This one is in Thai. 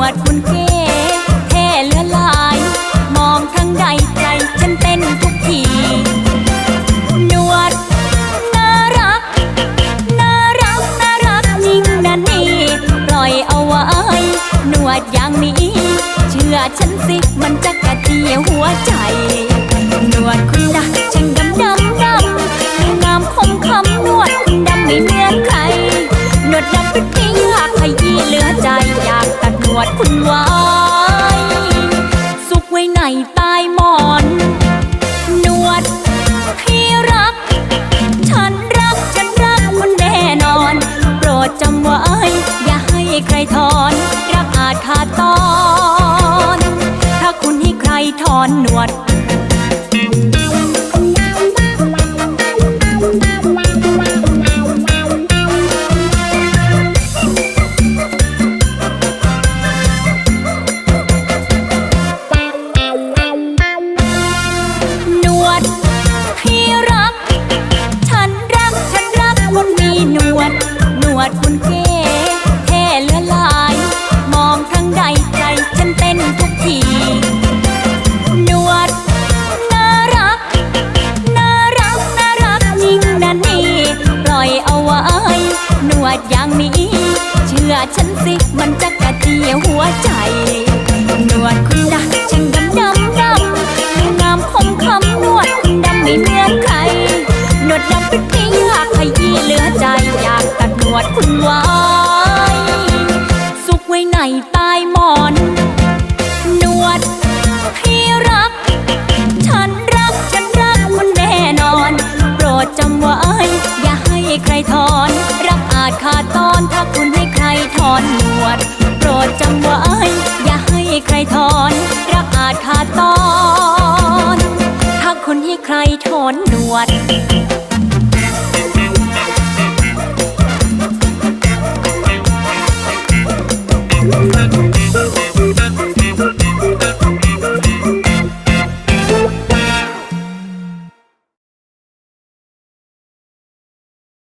วดคุณเก๋เท่เหลือหลาย มองทางใดใจฉันเต้นทุกทีหนวดน่ารัก น่ารักน่ารักจริงนะนี่ปล่อยเอาไว้หนวดอย่างนี้ เชื่อฉันสิมันจะกระเจียวหัวใจหนวด ดคุณไว้สุกไว้ในใต้หมอน นวดที่รัก ฉันรักฉันรักคุณแน่นอน โปรดจำไว้ อย่าให้ใครถอน รักอาจขาดตอน ถ้าคุณให้ใครถอนหนวด ดอย่างนี้ เชื่อฉันสิ มันจะกระเจียหัวใจ นวดคุณนะช่างดำดำดำงามคมคำนวดคุณดำไม่เหมือนใคร นวดดำเป็นปีอยากขยี้เหลือใจ อยากตัดนวดคุณไว้ สุกไว้ในต ใครถอนหนวด